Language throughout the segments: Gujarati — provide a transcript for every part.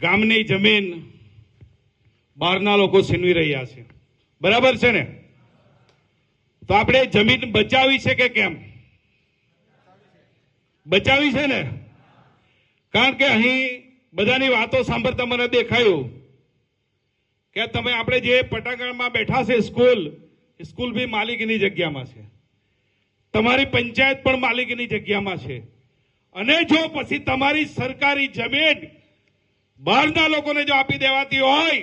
ગામની જમીન બહારના લોકો છીનવી રહ્યા છે. બરાબર છે ને? તો આપણે જમીન બચાવી છે કે કેમ? બચાવી છે ને? કારણ કે અહીં બધાની વાતો સાંભળતા મને દેખાયું કે તમે આપણે જે પટાગણમાં બેઠા છે સ્કૂલ સ્કૂલ બી માલિકીની જગ્યામાં છે. તમારી પંચાયત પણ માલિકીની જગ્યામાં છે. અને જો પછી તમારી સરકારી જમીન બહારના લોકોને જો આપી દેવાતી હોય,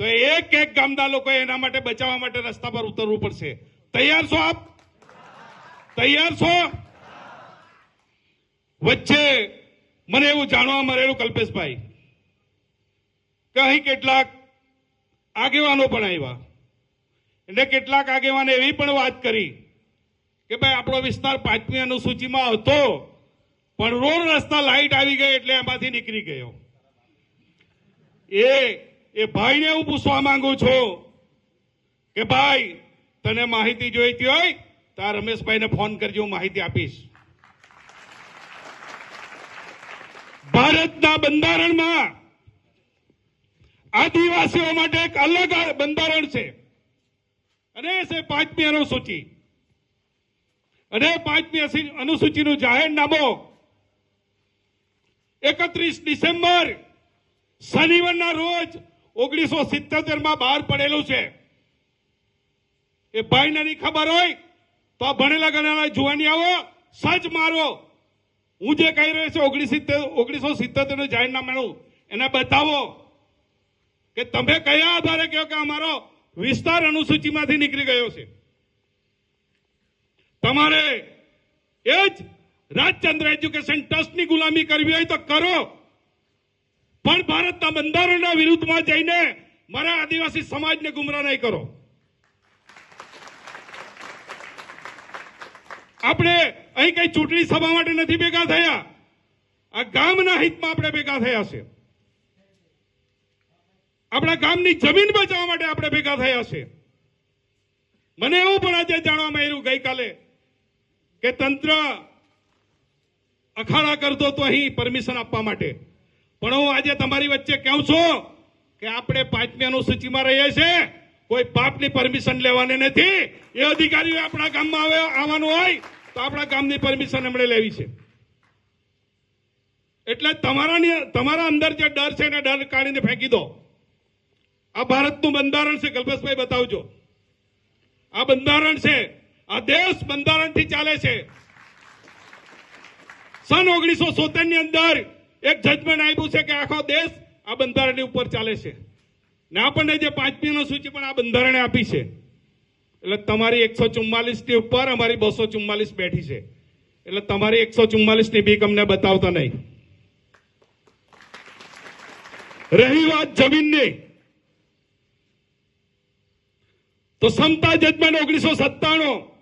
તો એક એક ગામના લોકો એના માટે બચાવવા માટે રસ્તા પર ઉતરવું પડશે. તૈયાર છો આપ? તૈયાર છો? વચ્ચે મને એવું જાણવા મળેલું કલ્પેશભાઈ, કે અહીં કેટલાક આગેવાનો પણ આવ્યા. એટલે કેટલાક આગેવાને એવી પણ વાત કરી, કે ભાઈ આપણો વિસ્તાર પાંચમી અનુસૂચિમાં હતો. પણ રોડ રસ્તા લાઈટ આવી ગઈ એટલે એમાંથી નીકળી ગયો. એ એ ભાઈને હું પૂછવા માંગુ છું કે ભાઈ, તને માહિતી જોઈતી હોય તો આ રમેશભાઈને ફોન કરજો, હું માહિતી આપીશ. ભારતના બંધારણમાં આદિવાસીઓ માટે એક અલગ બંધારણ છે. અને છે પાંચમી અનુસૂચિ. અને પાંચમી અનુસૂચિનું જાહેરનામું એકત્રીસ ડિસેમ્બર, શનિવારના રોજ ઓગણીસો સિત્તોતેરમાં બહાર પડેલું છે. એ ભાઈને નહીં ખબર હોય તો આ ભણેલા ગણેલા જુવાની આવો, સજ મારો. હું જે કહી રહ્યો છું ઓગણીસો ઓગણીસો સિત્તોતેરનું જાહેરનામાનું એને બતાવો કે તમે કયા આધારે કહો કે અમારો વિસ્તાર અનુસૂચિમાંથી નીકળી ગયો છે. તમારે એ જ રાજચંદ્ર એજ્યુકેશન ટ્રસ્ટની ગુલામી કરવી હોય તો કરો. પણ ભારતના બંધારણના વિરુદ્ધમાં જઈને મારા આદિવાસી સમાજને ગુમરાહ નહીં કરો. આપણે અહીં કઈ ચૂંટણી સભા માટે નથી ભેગા થયા. આ ગામના હિતમાં આપણે ભેગા થયા છે. આપણા ગામની જમીન બચાવવા માટે આપણે ભેગા થયા છે. મને એવું પણ આજે જાણવા મળ્યું ગઈકાલે કે તંત્ર અખાડા કરતો તો અહીં પરમિશન આપવા માટે. પણ હું આજે તમારી વચ્ચે કહું છું કે આપણે પાંચમી અનુસૂચિમાં રહીએ છીએ? કોઈ પાપની પરમિશન લેવાની નથી. એ અધિકારીઓ આપણા ગામમાં આવે, આવવાનું હોય, તો આપણા ગામની પરમિશન એમણે લેવી છે. એટલે તમારાની, તમારા અંદર જે ડર છે એને ડર કાઢીને ફેંકી દો. આ ભારતનું બંધારણ છે, કલ્પેશભાઈ, બતાવજો. આ બંધારણ છે, આ દેશ બંધારણથી ચાલે છે. સન ઓગણીસો સોતેરની અંદર એક જજમેન્ટ આપ્યું છે કે આખો દેશ આ બંધારણની ઉપર ચાલે છે. ને આપણને જે પાંચમી સૂચિ પણ આ બંધારણે આપી છે. એટલે તમારી એકસો ચુમ્માલીસની ઉપર અમારી બસો ચુમ્માલીસ બેઠી છે. એટલે તમારી એકસો ચુમ્માલીસની બીક અમને બતાવતા નહીં. રહી વાત જમીનની. તો સમતા જજમેન્ટ ઓગણીસો સત્તાણું.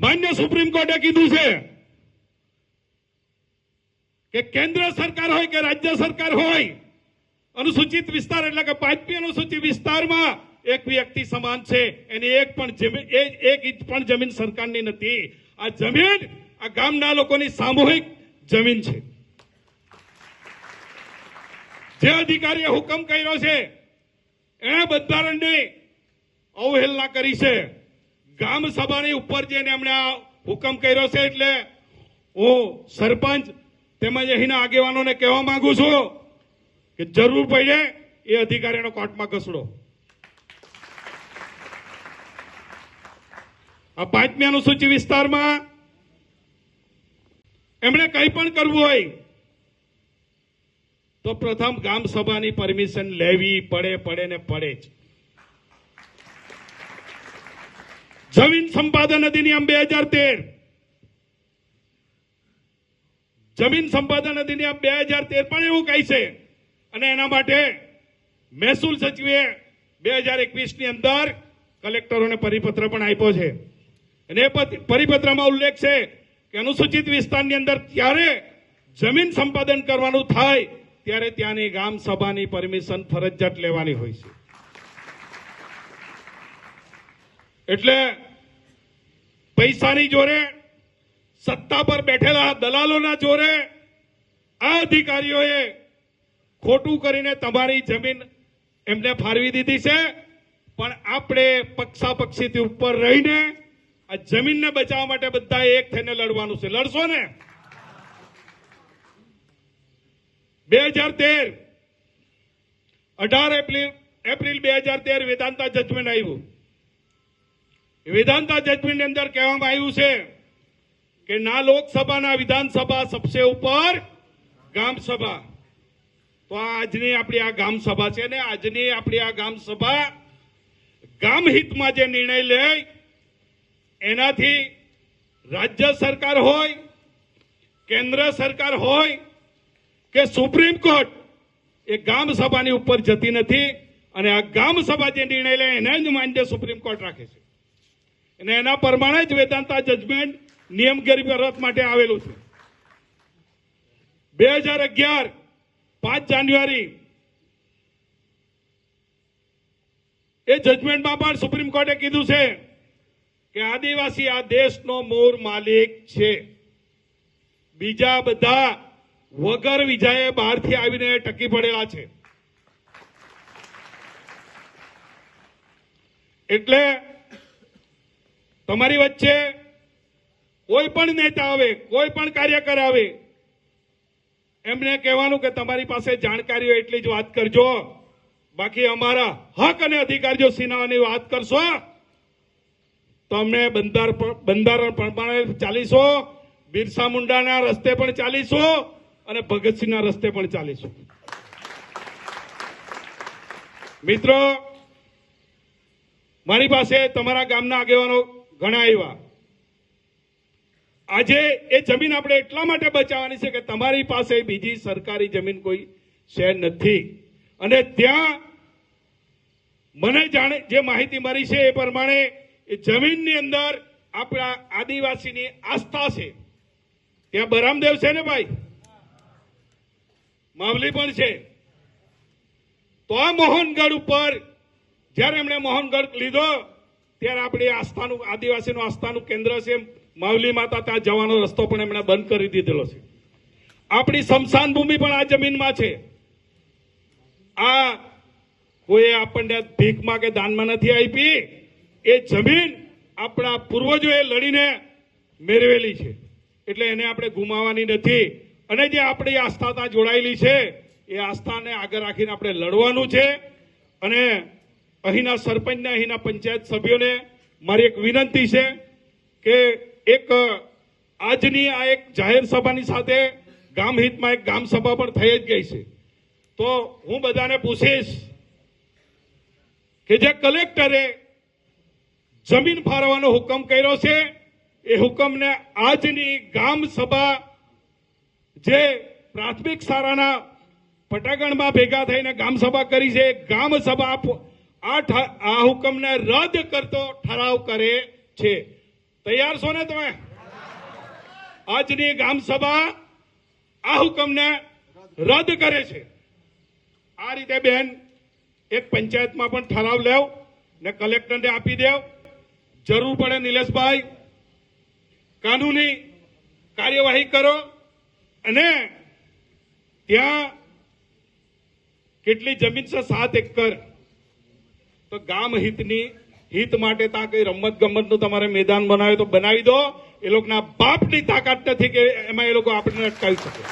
માન્ય સુપ્રીમ કોર્ટે કીધું છે કે કેન્દ્ર સરકાર હોય કે રાજ્ય સરકાર હોય, અનુસૂચિત વિસ્તાર એટલે કે પાંચમી અનુસૂચિત વિસ્તારમાં એક વ્યક્તિ સમાન છે. એની એક પણ જમીન એક ઇંચ પણ જમીન સરકારની નથી. આ જમીન આ ગામના લોકોની સામૂહિક જમીન છે. જે અધિકારીએ હુકમ કર્યો છે, એણે બંધારણની અવહેલના કરી છે. ગામ સભાની ઉપર જઈને એમણે આ હુકમ કર્યો છે એટલે હું સરપંચ તેમજ અહીંના આગેવાનોને કહેવા માંગુ છું કે જરૂર પડે એ અધિકારીનો કોર્ટમાં ઘસડો આ પાંચમી અનુસૂચિ વિસ્તારમાં એમણે કંઈ પણ કરવું હોય તો પ્રથમ ગામ સભાની પરમિશન લેવી પડે પડે ને પડે જ. જમીન સંપાદન અધિનિયમ બે હજાર તેર જમીન સંપાદન અધિનિયમ બે હજાર તેર પણ એવું કહે છે. અને એના માટે મહેસૂલ સચિવે બે હજાર એકવીસની અંદર કલેક્ટરોને પરિપત્ર પણ આપ્યો છે. અને એ પત- પરિપત્રમાં ઉલ્લેખ છે કે અનુસૂચિત વિસ્તારની અંદર ત્યારે જમીન સંપાદન કરવાનું થાય, ત્યારે ત્યાંની ગામ સભાની પરમિશન ફરજિયાત લેવાની હોય છે. એટલે પૈસાની જોરે સત્તા પર બેઠેલા દલાલોના જોરે આ અધિકારીઓએ ખોટું કરીને તમારી જમીન એમને ફાળવી દીધી છે. પણ આપણે પક્ષાપક્ષીથી ઉપર રહીને આ જમીનને બચાવવા માટે બધા એક થઈને લડવાનું છે. લડશો ને? બે હજાર તેર અઢાર એપ્રિલ એપ્રિલ બે હજાર તેર વેદાંતા જજમેન્ટ આવ્યું. વેદાંતા જજમેન્ટની અંદર કહેવામાં આવ્યું છે કે ના લોકસભાના વિધાનસભા સબસે ઉપર ગામ સભા. તો આજની આપણી આ ગામ સભા છે ને આજની આપણી આ ગામ સભા ગામ હિતમાં જે નિર્ણય લે એનાથી રાજ્ય સરકાર હોય, કેન્દ્ર સરકાર હોય કે સુપ્રીમ કોર્ટ એ ગામ સભાની ઉપર જતી નથી અને આ ગામ સભા જે નિર્ણય લે એને જ માન્ય સુપ્રીમ કોર્ટ રાખે છે. અને એના પ્રમાણે જ વેદાંતા જજમેન્ટ નિયમ ગરીબ માટે આવેલું છે. બે હજાર અગિયાર પાંચ જાન્યુઆરી એ જજમેન્ટમાં પણ સુપ્રીમ કોર્ટે કીધું છે કે આદિવાસી આ દેશનો મૂળ માલિક છે. બીજા બધા વગર વિજાએ બહારથી આવીને ટકી પડેલા છે. એટલે તમારી વચ્ચે કોઈ પણ નેતા આવે, કોઈ પણ કાર્યકર આવે, એમને કહેવાનું કે તમારી પાસે જાણકારીઓ એટલી જ વાત કરજો. બાકી અમારા હક અને અધિકાર જો સીનાવાની વાત કરશો તો અમે બંધાર બંધારણ પ્રમાણે ચાલીશો, બિરસા મુંડાના રસ્તે પણ ચાલીશો અને ભગતસિંહના રસ્તે પણ ચાલીશું. મિત્રો, મારી પાસે તમારા ગામના આગેવાનો ઘણા આવ્યા. આજે એ જમીન આપણે એટલા માટે બચાવવાની છે કે તમારી પાસે બીજી સરકારી જમીન કોઈ છે નથી. અને ત્યાં મને જાણે, જે માહિતી મળી છે એ પ્રમાણે જમીનની અંદર આપણા આદિવાસીની આસ્થા છે. ત્યાં બરામદેવ છે ને ભાઈ? માવલી પણ છે. તો આ મોહનગઢ ઉપર જ્યારે એમણે મોહનગઢ લીધો, ત્યારે આપણી આસ્થાનું, આદિવાસીનું આસ્થાનું કેન્દ્ર છે માવલી માતા ત્યાં જવાનો રસ્તો પણ એમણે બંધ કરી દીધેલો છે. આપણી સ્મશાન ભૂમિ પણ આ જમીનમાં છે. આ કોઈ આપણને ભીખમાં કે દાનમાં નથી આપી, એ જમીન આપણા પૂર્વજોએ લડીને મેળવેલી છે. એટલે એને આપણે ગુમાવવાની નથી. અને જે આપણી આસ્થા ત્યાં જોડાયેલી છે, એ આસ્થાને આગળ રાખીને આપણે લડવાનું છે. અને અહીંના સરપંચને, અહીંના પંચાયત સભ્યોને મારી એક વિનંતી છે કે એક, આજની આ એક જાહેર સભાની સાથે ગામ હિતમાં એક ગામ સભા પણ થઈ જ ગઈ છે. તો હું બધાને પૂછીશ કે જે કલેક્ટરે જમીન ફાળવવાનો હુકમ કર્યો છે, એ હુકમને આજની ગામ સભા જે પ્રાથમિક શાળાના પટાગણમાં ભેગા થઈને ગામ સભા કરી છે, ગામ સભા આ હુકમને રદ કરતો ઠરાવ કરે છે. તૈયાર છો ને તમે? આજની ગામ સભા આ હુકમને રદ કરે છે. આ રીતે બેન એક પંચાયતમાં પણ ઠરાવ લેવ ને કલેક્ટરને આપી દેવ. જરૂર પડે નિલેશભાઈ, કાનૂની કાર્યવાહી કરો અને ત્યાં કેટલી જમીન છે, સાત એકર. તો ગામ હિતની હિત માટે તા કઈ રમત ગમતનું તમારે મેદાન બનાવ્યું તો બનાવી દો. એ લોકોના બાપની તાકાત નથી કે એમાં એ લોકો આપણને અટકાવી શકે.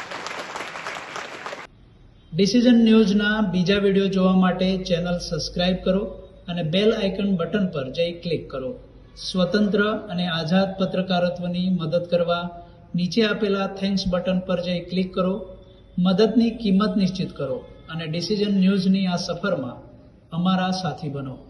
ડિસિઝન ન્યૂઝના બીજા વીડિયો જોવા માટે ચેનલ સબસ્ક્રાઇબ કરો અને બેલ આઇકન બટન પર જઈ ક્લિક કરો. સ્વતંત્ર અને આઝાદ પત્રકારત્વની મદદ કરવા નીચે આપેલા થેન્ક્સ બટન પર જઈ ક્લિક કરો. મદદની કિંમત નિશ્ચિત કરો અને ડિસિઝન ન્યૂઝની આ સફરમાં અમારા સાથી બનો.